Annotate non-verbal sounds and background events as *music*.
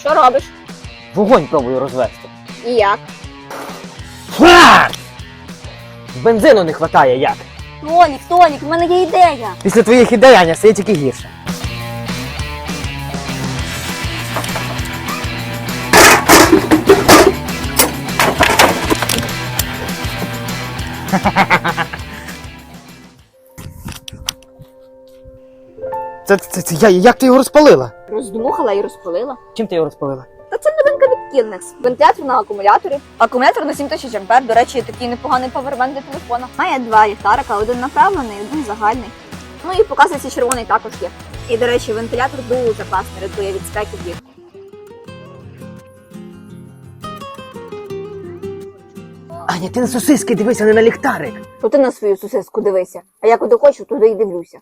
Що робиш? Вогонь пробую розвести. І як? Фа! Бензину не вистачає як. Толік, Толік, в мене є ідея. Після твоїх ідей, Аня, стає тільки гірше. *laughs* Це, це, це я, як ти його розпалила? Роздмухала і розпалила. Чим ти його розпалила? Та це новинка від Кілнекс. Вентилятор на акумуляторі. Акумулятор на 7000 ампер. До речі, такий непоганий павербанк для телефона. Має два ліхтарика, один направлений, один загальний. Ну і показується червоний також є. І, до речі, вентилятор дуже класний, рятує від спеки влітку. Аня, ти на сосиски дивися, не на ліхтарик. То ти на свою сусідську дивися. А я куди хочу, туди і дивлюся.